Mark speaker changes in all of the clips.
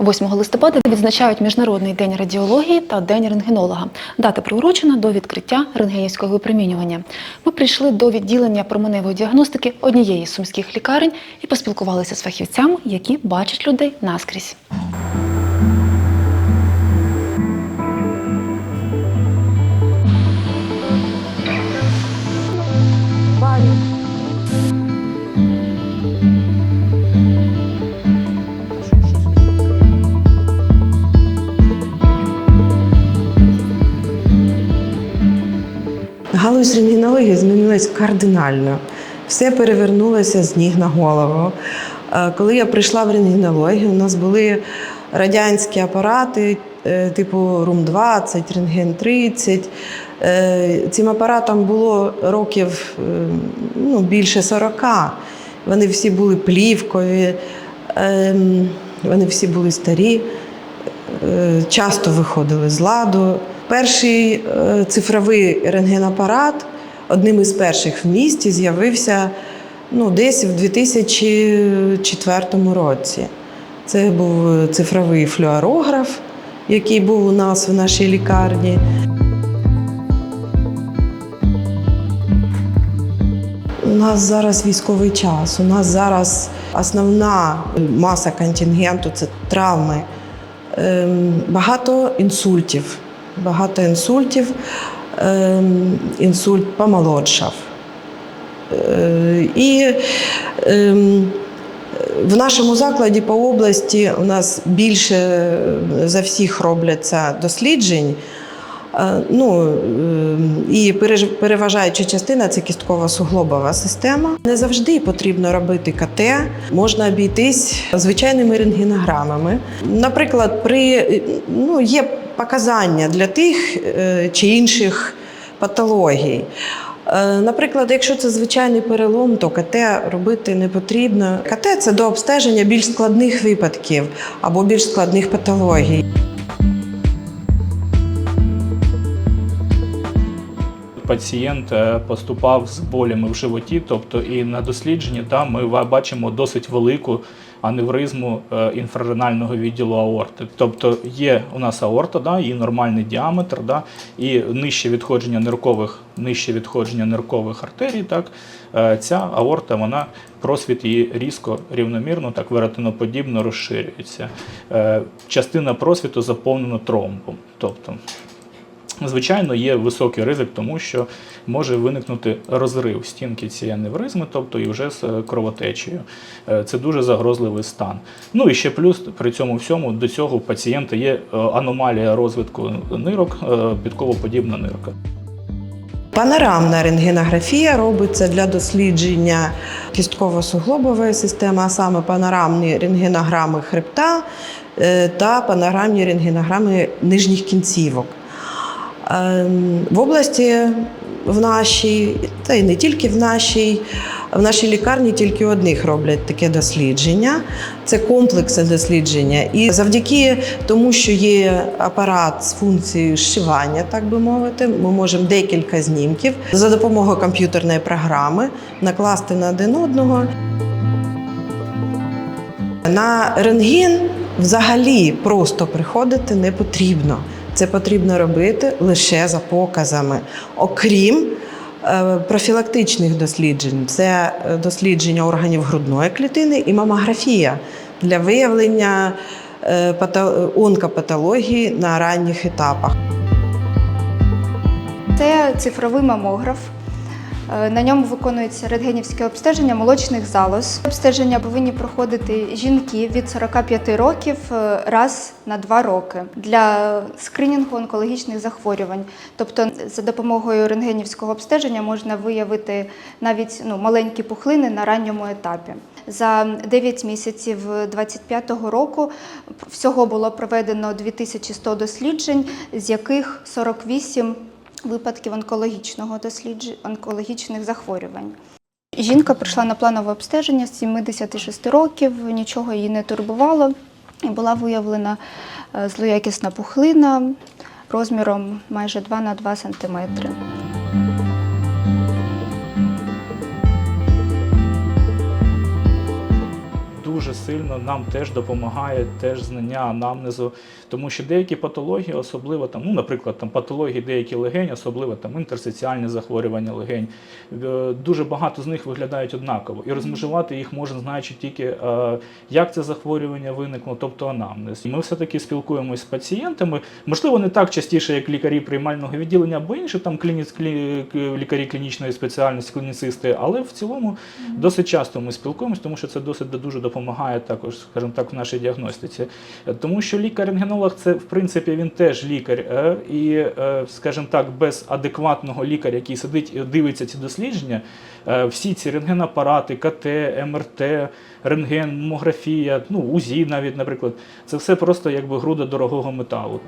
Speaker 1: 8 листопада відзначають Міжнародний день радіології та День рентгенолога. Дата приурочена до відкриття рентгенівського випромінювання. Ми прийшли до відділення променевої діагностики однієї з сумських лікарень і поспілкувалися з фахівцями, які бачать людей наскрізь.
Speaker 2: Галузь рентгенології змінилась кардинально. Все перевернулося з ніг на голову. Е, Коли я прийшла в рентгенологію, у нас були радянські апарати, е, типу РУМ-20, Рентген-30. Е, Цим апаратам було років ну, більше 40. Вони всі були плівкові, ем, вони всі були старі часто виходили з ладу. Перший е, цифровий рентгенапарат одним із перших в місті з'явився ну, десь в 2004 році. Це був цифровий флюорограф, який був у нас в нашій лікарні. У нас зараз військовий час. У нас зараз основна маса контингенту це травми. Ем, Багато інсультів. Багато інсультів. Ем, Інсульт помолодшав. Е, І ем, в нашому закладі по області у нас більше за всіх робляться досліджень. Е, Ну е, і переважаюча частина це кісткова суглобова система. Не завжди потрібно робити КТ, можна обійтись звичайними рентгенограмами. Наприклад, при ну є показання для тих е, чи інших патологій. Е, Наприклад, якщо це звичайний перелом, то КТ робити не потрібно. КТ це до обстеження більш складних випадків або більш складних патологій.
Speaker 3: Пацієнт е, поступав з болями в животі, тобто і на дослідженні там ми бачимо досить велику аневризму е, інфраренального відділу аорти. Тобто є у нас аорта, да, її нормальний діаметр, да, і нижче відходження ниркових, нижче відходження ниркових артерій. Так, е, ця аорта, вона просвіт її різко рівномірно, так веретеноподібно розширюється. Е, Частина просвіту заповнена тромбом. Тобто Звичайно, є високий ризик, тому що може виникнути розрив стінки цієї аневризми, тобто і вже з е, кровотечею. Е, Це дуже загрозливий стан. Ну і ще плюс при цьому всьому до цього у пацієнта є е, аномалія розвитку нирок, підковоподібна нирка.
Speaker 2: Панорамна рентгенографія робиться для дослідження кістково-суглобової системи, а саме панорамні рентгенограми хребта та панорамні рентгенограми нижніх кінцівок. Ем, В області в нашій, та й не тільки в нашій, в нашій лікарні тільки одних роблять таке дослідження. Це комплексне дослідження. І завдяки тому, що є апарат з функцією зшивання, так би мовити, ми можемо декілька знімків за допомогою комп'ютерної програми накласти на один одного. На рентген взагалі просто приходити не потрібно. Це потрібно робити лише за показами. Окрім е, профілактичних досліджень, це е, дослідження органів грудної клітини і мамографія для виявлення е, пато- онкопатології на ранніх етапах.
Speaker 4: Це цифровий мамограф. Е, На ньому виконується рентгенівське обстеження молочних залоз. Обстеження повинні проходити жінки від 45 років е, раз на два роки для скринінгу онкологічних захворювань. Тобто, за допомогою рентгенівського обстеження можна виявити навіть ну, маленькі пухлини на ранньому етапі. За 9 місяців 2025 року всього було проведено 2100 досліджень, з яких 48 випадків онкологічного дослідження онкологічних захворювань. Жінка прийшла на планове обстеження з 76 років, нічого її не турбувало, і була виявлена е, злоякісна пухлина розміром майже 2 на 2 сантиметри.
Speaker 3: Дуже сильно нам теж допомагає теж знання анамнезу, тому що деякі патології, особливо там, ну, наприклад, там патології деякі легень, особливо там інтерстиціальні захворювання легень, е, дуже багато з них виглядають однаково. І розмежувати їх можна, знаючи тільки, е, як це захворювання виникло, тобто анамнез. І ми все-таки спілкуємося з пацієнтами, можливо, не так частіше, як лікарі приймального відділення або інші там клініц, клі, лікарі клінічної спеціальності, клініцисти, але в цілому досить часто ми спілкуємося, тому що це досить дуже допомагає також, скажімо так, в нашій діагностиці. Тому що лікар-рентгенолог це в принципі він теж лікар, е, і, е, скажімо так, без адекватного лікаря, який сидить і дивиться ці дослідження, е, всі ці рентгенапарати, КТ, МРТ, рентген, мамографія, ну УЗІ навіть, наприклад, це все просто якби груда дорогого металу.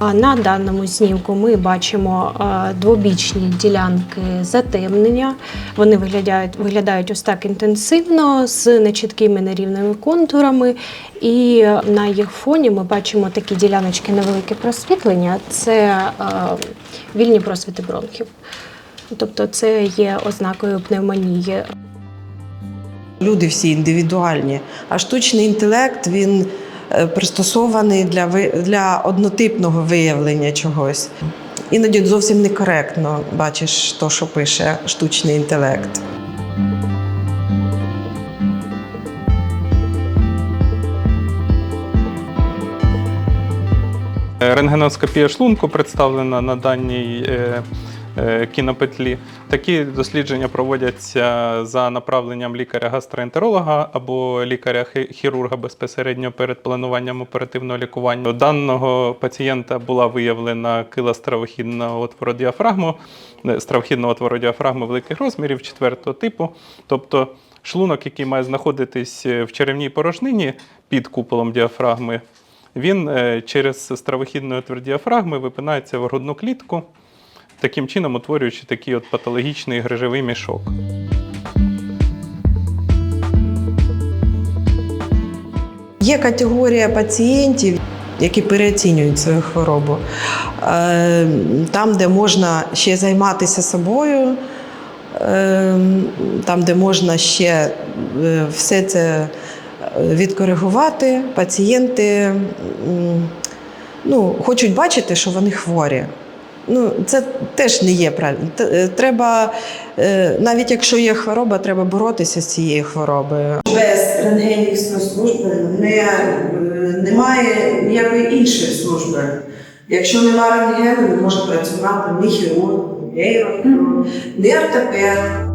Speaker 5: На даному знімку ми бачимо е, двобічні ділянки затемнення. Вони виглядають, виглядають ось так інтенсивно з нечіткими нерівними контурами. І на їх фоні ми бачимо такі діляночки невелике просвітлення. Це е, вільні просвіти бронхів. Тобто це є ознакою пневмонії.
Speaker 2: Люди всі індивідуальні, а штучний інтелект він пристосований для, для однотипного виявлення чогось. Іноді зовсім некоректно бачиш то, що пише штучний інтелект.
Speaker 6: Рентгеноскопія шлунку представлена на даній е, е, кінопетлі. Такі дослідження проводяться за направленням лікаря-гастроентеролога або лікаря-хірурга безпосередньо перед плануванням оперативного лікування. У даного пацієнта була виявлена кила стравохідного отвору діафрагму, е, стравохідного отвору діафрагми великих розмірів четвертого типу. Тобто шлунок, який має знаходитись в черевній порожнині під куполом діафрагми, він е, через стравохідний отвір діафрагми випинається в грудну клітку, таким чином утворюючи такий от патологічний грижовий мішок.
Speaker 2: Є категорія пацієнтів, які переоцінюють свою хворобу. Е, Там, де можна ще займатися собою, е, там, де можна ще е, все це відкоригувати, пацієнти ну, хочуть бачити, що вони хворі. Ну, це теж не є правильно. Е, Треба, е, навіть якщо є хвороба, треба боротися з цією хворобою. Без рентгенівської служби не, е, немає ніякої іншої служби. Якщо немає рентгену, не може працювати ні хірург, ні ортопед.